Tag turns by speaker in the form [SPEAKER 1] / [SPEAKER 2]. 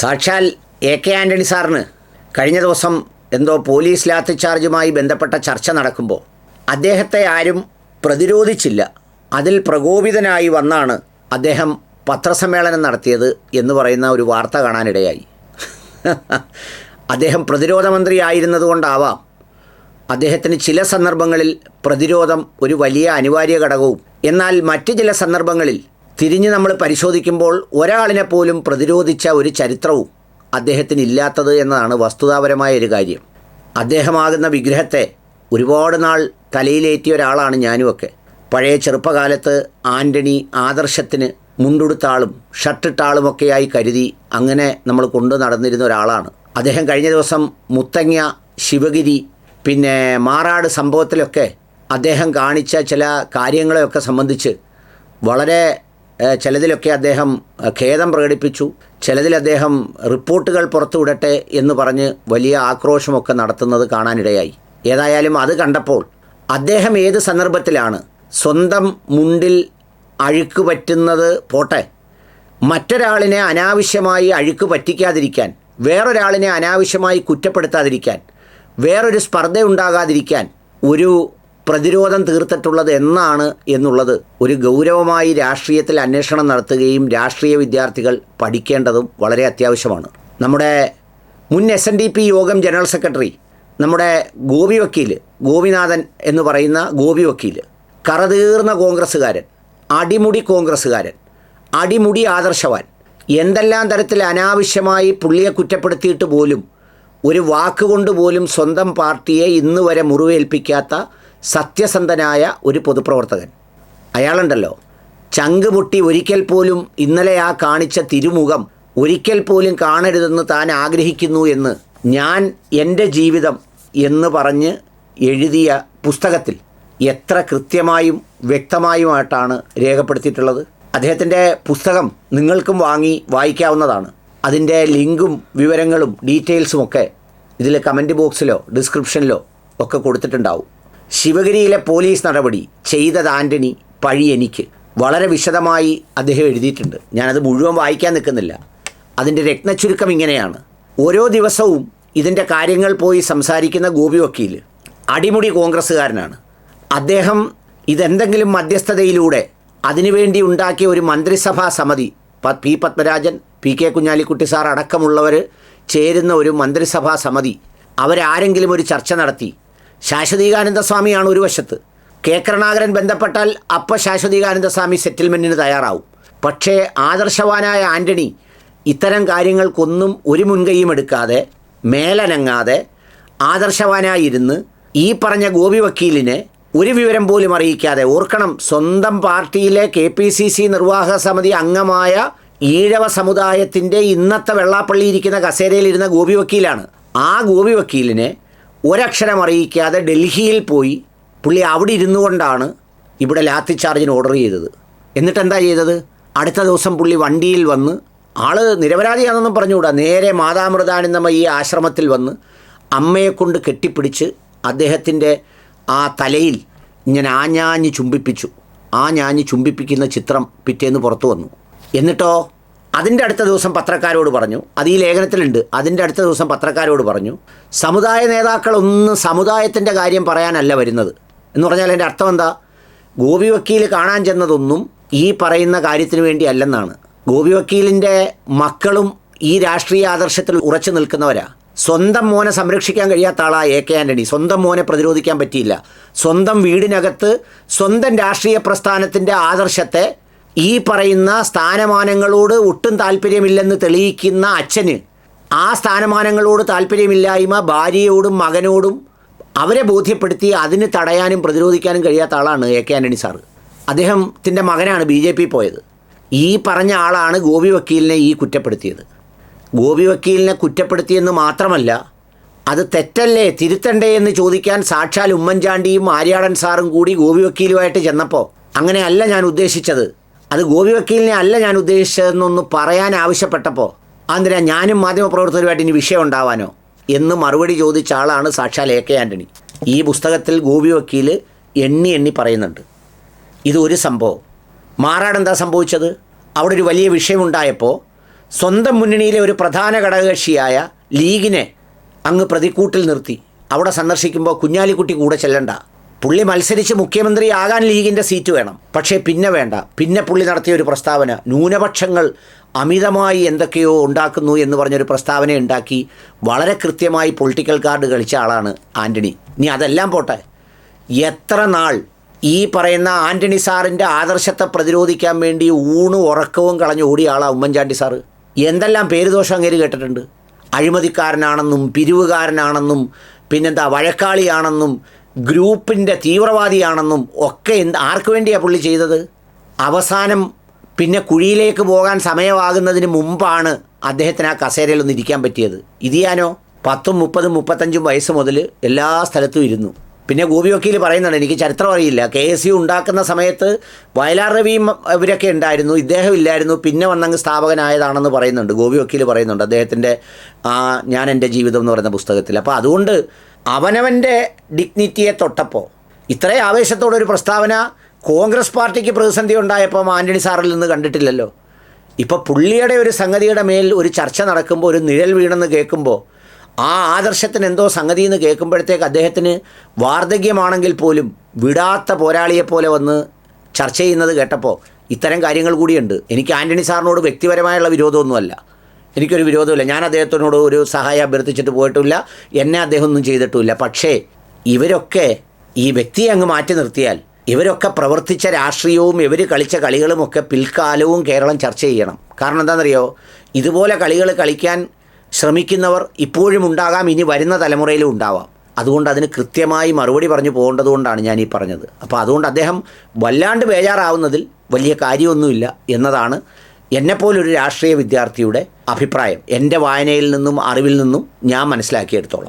[SPEAKER 1] സാക്ഷാൽ A K Antony സാറിന് കഴിഞ്ഞ ദിവസം എന്തോ പോലീസ് ലാത്തിച്ചാർജുമായി ബന്ധപ്പെട്ട ചർച്ച നടക്കുമ്പോൾ അദ്ദേഹത്തെ ആരും പ്രതിരോധിച്ചില്ല. അതിൽ പ്രകോപിതനായി വന്നാണ് അദ്ദേഹം പത്രസമ്മേളനം നടത്തിയത് എന്ന് പറയുന്ന ഒരു വാർത്ത കാണാനിടയായി. അദ്ദേഹം പ്രതിരോധ മന്ത്രി ആയിരുന്നതുകൊണ്ടാവാം അദ്ദേഹത്തിന് ചില സന്ദർഭങ്ങളിൽ പ്രതിരോധം ഒരു വലിയ അനിവാര്യ ഘടകവും. എന്നാൽ മറ്റ് ചില സന്ദർഭങ്ങളിൽ തിരിഞ്ഞ് നമ്മൾ പരിശോധിക്കുമ്പോൾ ഒരാളിനെ പോലും പ്രതിരോധിച്ച ഒരു ചരിത്രവും അദ്ദേഹത്തിന് ഇല്ലാത്തത് എന്നതാണ് വസ്തുതാപരമായ ഒരു കാര്യം. അദ്ദേഹമാകുന്ന വിഗ്രഹത്തെ ഒരുപാട് നാൾ തലയിലേറ്റിയ ഒരാളാണ് ഞാനുമൊക്കെ. പഴയ ചെറുപ്പകാലത്ത് ആന്റണി ആദർശത്തിന് മുണ്ടുടുത്ത ആളും ഷർട്ടിട്ട കരുതി അങ്ങനെ നമ്മൾ കൊണ്ടു നടന്നിരുന്ന ഒരാളാണ്. അദ്ദേഹം കഴിഞ്ഞ ദിവസം മുത്തങ്ങ ശിവഗിരി പിന്നെ മാറാട് സംഭവത്തിലൊക്കെ അദ്ദേഹം കാണിച്ച ചില കാര്യങ്ങളെയൊക്കെ സംബന്ധിച്ച് വളരെ ചിലതിലൊക്കെ അദ്ദേഹം ഖേദം പ്രകടിപ്പിച്ചു. ചിലതിൽ അദ്ദേഹം റിപ്പോർട്ടുകൾ പുറത്തുവിടട്ടെ എന്ന് പറഞ്ഞ് വലിയ ആക്രോശമൊക്കെ നടത്തുന്നത് കാണാനിടയായി. ഏതായാലും അത് കണ്ടപ്പോൾ അദ്ദേഹം ഏത് സന്ദർഭത്തിലാണ് സ്വന്തം മുണ്ടിൽ അഴുക്ക് പറ്റുന്നത് പോട്ടെ. മറ്റൊരാളിനെ അനാവശ്യമായി അഴുക്ക് പറ്റിക്കാതിരിക്കാൻ വേറൊരാളിനെ അനാവശ്യമായി കുറ്റപ്പെടുത്താതിരിക്കാൻ വേറൊരു സ്പർദ്ധ ഉണ്ടാകാതിരിക്കാൻ ഒരു പ്രതിരോധം തീർത്തിട്ടുള്ളത് എന്നാണ് എന്നുള്ളത്. ഒരു ഗൗരവമായി രാഷ്ട്രീയത്തിൽ അന്വേഷണം നടത്തുകയും രാഷ്ട്രീയ വിദ്യാർത്ഥികൾ പഠിക്കേണ്ടതും വളരെ അത്യാവശ്യമാണ്. നമ്മുടെ മുൻ S N D P Yogam general secretary നമ്മുടെ ഗോപി വക്കീൽ ഗോപിനാഥൻ എന്ന് പറയുന്ന ഗോപി വക്കീൽ കറതീർന്ന കോൺഗ്രസ്സുകാരൻ അടിമുടി കോൺഗ്രസ്സുകാരൻ അടിമുടി ആദർശവാൻ എന്തെല്ലാം തരത്തിൽ അനാവശ്യമായി പുള്ളിയെ കുറ്റപ്പെടുത്തിയിട്ട് പോലും ഒരു വാക്കുകൊണ്ട് പോലും സ്വന്തം പാർട്ടിയെ ഇന്ന് വരെ മുറിവേൽപ്പിക്കാത്ത സത്യസന്ധനായ ഒരു പൊതുപ്രവർത്തകൻ. അയാളുണ്ടല്ലോ. ചങ്ക് പൊട്ടി ഒരിക്കൽ പോലും ഇന്നലെ ആ കാണിച്ച തിരുമുഖം ഒരിക്കൽ പോലും കാണരുതെന്ന് താൻ ആഗ്രഹിക്കുന്നു എന്ന് ഞാൻ എന്റെ ജീവിതം എന്ന് പറഞ്ഞ് എഴുതിയ പുസ്തകത്തിൽ എത്ര കൃത്യമായും വ്യക്തമായുമായിട്ടാണ് രേഖപ്പെടുത്തിയിട്ടുള്ളത്. അദ്ദേഹത്തിന്റെ പുസ്തകം നിങ്ങൾക്കും വാങ്ങി വായിക്കാവുന്നതാണ്. അതിന്റെ ലിങ്കും വിവരങ്ങളും ഡീറ്റെയിൽസും ഒക്കെ ഇതിൽ കമന്റ് ബോക്സിലോ ഡിസ്ക്രിപ്ഷനിലോ ഒക്കെ കൊടുത്തിട്ടുണ്ടാവും. ശിവഗിരിയിലെ പോലീസ് നടപടി ചെയ്തത് ആന്റണി പഴി എനിക്ക്. വളരെ വിശദമായി അദ്ദേഹം എഴുതിയിട്ടുണ്ട്. ഞാനത് മുഴുവൻ വായിക്കാൻ നിൽക്കുന്നില്ല. അതിന്റെ രത്നച്ചുരുക്കം ഇങ്ങനെയാണ്. ഓരോ ദിവസവും ഇതിന്റെ കാര്യങ്ങൾ പോയി സംസാരിക്കുന്ന ഗോപി വക്കീൽ അടിമുടി കോൺഗ്രസ്സുകാരനാണ്. അദ്ദേഹം ഇതെന്തെങ്കിലും മധ്യസ്ഥതയിലൂടെ അതിനുവേണ്ടി ഉണ്ടാക്കിയ ഒരു മന്ത്രിസഭാ സമിതി പ- Padmarajan P K Kunhalikutty sir അടക്കമുള്ളവർ ചേരുന്ന ഒരു മന്ത്രിസഭാ സമിതി അവരാരെങ്കിലും ഒരു ചർച്ച നടത്തി ശാശ്വതീകാനന്ദ സ്വാമിയാണ് ഒരു വശത്ത്. കെ കരുണാകരൻ ബന്ധപ്പെട്ടാൽ അപ്പം ശാശ്വതീകാനന്ദ സ്വാമി സെറ്റിൽമെന്റിന് തയ്യാറാവും. പക്ഷേ ആദർശവാനായ ആന്റണി ഇത്തരം കാര്യങ്ങൾക്കൊന്നും ഒരു മുൻകൈയും എടുക്കാതെ മേലനങ്ങാതെ ആദർശവാനായിരുന്ന് ഈ പറഞ്ഞ ഗോപി വക്കീലിനെ ഒരു വിവരം പോലും അറിയിക്കാതെ ഓർക്കണം സ്വന്തം പാർട്ടിയിലെ കെ പി സി സി നിർവാഹക സമിതി അംഗമായ ഈഴവ സമുദായത്തിന്റെ ഇന്നത്തെ വെള്ളാപ്പള്ളി ഇരിക്കുന്ന കസേരയിലിരുന്ന ഗോപി വക്കീലാണ് ആ ഗോപി വക്കീലിനെ ഒരക്ഷരം അറിയിക്കാതെ ഡൽഹിയിൽ പോയി പുള്ളി അവിടെ ഇരുന്നു കൊണ്ടാണ് ഇവിടെ ലാത്തി ചാർജിന് ഓർഡർ ചെയ്തത്. എന്നിട്ട് എന്താ ചെയ്തത്? അടുത്ത ദിവസം പുള്ളി വണ്ടിയിൽ വന്ന് ആൾ നിരപരാധിയാണെന്നൊന്നും പറഞ്ഞുകൂടാ. നേരെ മാതാമൃതാനന്ദമ ഈ ആശ്രമത്തിൽ വന്ന് അമ്മയെ കൊണ്ട് കെട്ടിപ്പിടിച്ച് അദ്ദേഹത്തിന്റെ ആ തലയിൽ ഞാൻ ആഞ്ഞാഞ്ഞ് ചുംബിപ്പിച്ചു. ആ ഞാഞ്ഞ് ചുംബിപ്പിക്കുന്ന ചിത്രം പിറ്റേന്ന് പുറത്തു വന്നു. എന്നിട്ടോ? അതിന്റെ അടുത്ത ദിവസം പത്രക്കാരോട് പറഞ്ഞു. അത് ഈ ലേഖനത്തിലുണ്ട്. അതിന്റെ അടുത്ത ദിവസം പത്രക്കാരോട് പറഞ്ഞു സമുദായ നേതാക്കളൊന്നും സമുദായത്തിന്റെ കാര്യം പറയാനല്ല വരുന്നത്. എന്ന് പറഞ്ഞാൽ എന്റെ അർത്ഥം എന്താ? ഗോപി വക്കീൽ കാണാൻ ചെന്നതൊന്നും ഈ പറയുന്ന കാര്യത്തിന് വേണ്ടി അല്ലെന്നാണ്. ഗോപി വക്കീലിന്റെ മക്കളും ഈ രാഷ്ട്രീയ ആദർശത്തിൽ ഉറച്ചു നിൽക്കുന്നവരാ. സ്വന്തം മോനെ സംരക്ഷിക്കാൻ കഴിയാത്ത ആളാ എ കെ ആന്റണി. സ്വന്തം മോനെ പ്രതിരോധിക്കാൻ പറ്റിയില്ല. സ്വന്തം വീടിനകത്ത് സ്വന്തം രാഷ്ട്രീയ പ്രസ്ഥാനത്തിന്റെ ആദർശത്തെ ഈ പറയുന്ന സ്ഥാനമാനങ്ങളോട് ഒട്ടും താല്പര്യമില്ലെന്ന് തെളിയിക്കുന്ന അച്ഛന് ആ സ്ഥാനമാനങ്ങളോട് താല്പര്യമില്ലായ്മ ഭാര്യയോടും മകനോടും അവരെ ബോധ്യപ്പെടുത്തി അതിന് തടയാനും പ്രതിരോധിക്കാനും കഴിയാത്ത ആളാണ് എ കെ ആന്റണി സാറ്. അദ്ദേഹത്തിന്റെ മകനാണ് ബി ജെ പി പോയത്. ഈ പറഞ്ഞ ആളാണ് ഗോപി വക്കീലിനെ ഈ കുറ്റപ്പെടുത്തിയത്. ഗോപി വക്കീലിനെ കുറ്റപ്പെടുത്തിയെന്ന് മാത്രമല്ല അത് തെറ്റല്ലേ തിരുത്തണ്ടേ എന്ന് ചോദിക്കാൻ സാക്ഷാൽ ഉമ്മൻചാണ്ടിയും ആര്യാടൻ സാറും കൂടി ഗോപി വക്കീലുമായിട്ട് ചെന്നപ്പോൾ അങ്ങനെയല്ല ഞാൻ ഉദ്ദേശിച്ചത്. അത് ഗോപി വക്കീലിനെ അല്ല ഞാൻ ഉദ്ദേശിച്ചതെന്നൊന്ന് പറയാൻ ആവശ്യപ്പെട്ടപ്പോൾ അന്നിരാ ഞാനും മാധ്യമപ്രവർത്തകരുമായിട്ട് ഇനി വിഷയം ഉണ്ടാവാനോ? എന്ന് മറുപടി ചോദിച്ച ആളാണ് സാക്ഷാൽ എ കെ ആന്റണി ഈ പുസ്തകത്തിൽ ഗോപി വക്കീൽ എണ്ണി എണ്ണി പറയുന്നുണ്ട്. ഇതൊരു സംഭവം. മാറാട് എന്താ സംഭവിച്ചത്? അവിടെ ഒരു വലിയ വിഷയമുണ്ടായപ്പോൾ സ്വന്തം മുന്നണിയിലെ ഒരു പ്രധാന ഘടകകക്ഷിയായ ലീഗിനെ അങ്ങ് പ്രതിക്കൂട്ടിൽ നിർത്തി. അവിടെ സന്ദർശിക്കുമ്പോൾ കുഞ്ഞാലിക്കുട്ടി കൂടെ ചെല്ലണ്ട. പുള്ളി മത്സരിച്ച് മുഖ്യമന്ത്രിയാകാൻ ലീഗിന്റെ സീറ്റ് വേണം. പക്ഷേ പിന്നെ വേണ്ട. പിന്നെ പുള്ളി നടത്തിയ ഒരു പ്രസ്താവന ന്യൂനപക്ഷങ്ങൾ അമിതമായി എന്തൊക്കെയോ ഉണ്ടാക്കുന്നു എന്ന് പറഞ്ഞൊരു പ്രസ്താവന ഉണ്ടാക്കി വളരെ കൃത്യമായി പൊളിറ്റിക്കൽ കാർഡ് കളിച്ച ആളാണ് ആന്റണി ഇനി അതെല്ലാം പോട്ടെ. എത്ര നാൾ ഈ പറയുന്ന ആന്റണി സാറിന്റെ ആദർശത്തെ പ്രതിരോധിക്കാൻ വേണ്ടി ഊണും ഉറക്കവും കളഞ്ഞ് ഓടിയ ആളാണ് ഉമ്മൻചാണ്ടി സാറ്? എന്തെല്ലാം പേരുദോഷം അങ്ങേര് കേട്ടിട്ടുണ്ട്? അഴിമതിക്കാരനാണെന്നും പിരിവുകാരനാണെന്നും പിന്നെന്താ വഴക്കാളിയാണെന്നും ഗ്രൂപ്പിന്റെ തീവ്രവാദിയാണെന്നും ഒക്കെ എന്ത് ആർക്ക് വേണ്ടിയാണ് പുള്ളി ചെയ്തത്? അവസാനം പിന്നെ കുഴിയിലേക്ക് പോകാൻ സമയമാകുന്നതിന് മുമ്പാണ് അദ്ദേഹത്തിന് ആ കസേരയിൽ ഒന്ന് ഇരിക്കാൻ പറ്റിയത്. ഇതിയാനോ പത്തും മുപ്പതും മുപ്പത്തഞ്ചും വയസ്സ് മുതൽ എല്ലാ സ്ഥലത്തും ഇരുന്നു. പിന്നെ ഗോപി വക്കീൽ പറയുന്നുണ്ട് എനിക്ക് ചരിത്രം അറിയില്ല. കെ എസ് യു ഉണ്ടാക്കുന്ന സമയത്ത് വയലാർ രവിയും ഇവരൊക്കെ ഉണ്ടായിരുന്നു. ഇദ്ദേഹം ഇല്ലായിരുന്നു. പിന്നെ വന്നങ്ങ് സ്ഥാപകനായതാണെന്ന് പറയുന്നുണ്ട്. ഗോപി വക്കീൽ പറയുന്നുണ്ട്. അദ്ദേഹത്തിന്റെ ആ ഞാൻ എന്റെ ജീവിതം എന്ന് പറയുന്ന പുസ്തകത്തിൽ. അപ്പോൾ അതുകൊണ്ട് അവനവന്റെ ഡിഗ്നിറ്റിയെ തൊട്ടപ്പോൾ ഇത്രയും ആവേശത്തോടെ ഒരു പ്രസ്താവന കോൺഗ്രസ് പാർട്ടിക്ക് പ്രതിസന്ധി ഉണ്ടായപ്പം ആന്റണി സാറിൽ നിന്ന് കണ്ടിട്ടില്ലല്ലോ. ഇപ്പോൾ പുള്ളിയുടെ ഒരു സംഗതിയുടെ മേൽ ഒരു ചർച്ച നടക്കുമ്പോൾ ഒരു നിഴൽ വീണെന്ന് കേൾക്കുമ്പോൾ ആ ആദർശത്തിന് എന്തോ സംഗതി എന്ന് കേൾക്കുമ്പോഴത്തേക്ക് അദ്ദേഹത്തിന് വാർദ്ധക്യമാണെങ്കിൽ പോലും വിടാത്ത പോരാളിയെപ്പോലെ വന്ന് ചർച്ച ചെയ്യുന്നത് കേട്ടപ്പോൾ ഇത്തരം കാര്യങ്ങൾ കൂടിയുണ്ട്. എനിക്ക് ആന്റണി സാറിനോട് വ്യക്തിപരമായുള്ള വിരോധമൊന്നുമല്ല. എനിക്കൊരു വിരോധമില്ല. ഞാൻ അദ്ദേഹത്തിനോട് ഒരു സഹായം അഭ്യർത്ഥിച്ചിട്ട് പോയിട്ടില്ല. എന്നെ അദ്ദേഹം ഒന്നും ചെയ്തിട്ടുമില്ല. പക്ഷേ ഇവരൊക്കെ ഈ വ്യക്തിയെ അങ്ങ് മാറ്റി നിർത്തിയാൽ ഇവരൊക്കെ പ്രവർത്തിച്ച രാഷ്ട്രീയവും ഇവർ കളിച്ച കളികളുമൊക്കെ പിൽക്കാലവും കേരളം ചർച്ച ചെയ്യണം. കാരണം എന്താണെന്നറിയോ? ഇതുപോലെ കളികൾ കളിക്കാൻ ശ്രമിക്കുന്നവർ ഇപ്പോഴും ഉണ്ടാകാം ഇനി വരുന്ന തലമുറയിലും ഉണ്ടാവാം. അതുകൊണ്ട് അതിന് കൃത്യമായി മറുപടി പറഞ്ഞു പോകേണ്ടതുകൊണ്ടാണ് ഞാൻ ഈ പറഞ്ഞത്. അപ്പോൾ അതുകൊണ്ട് അദ്ദേഹം വല്ലാണ്ട് ബേജാറാവുന്നതിൽ വലിയ കാര്യമൊന്നുമില്ല എന്നതാണ് എന്നെപ്പോലൊരു രാഷ്ട്രീയ വിദ്യാർത്ഥിയുടെ അഭിപ്രായം എന്റെ വായനയിൽ നിന്നും അറിവിൽ നിന്നും ഞാൻ മനസ്സിലാക്കിയെടുത്തോളം.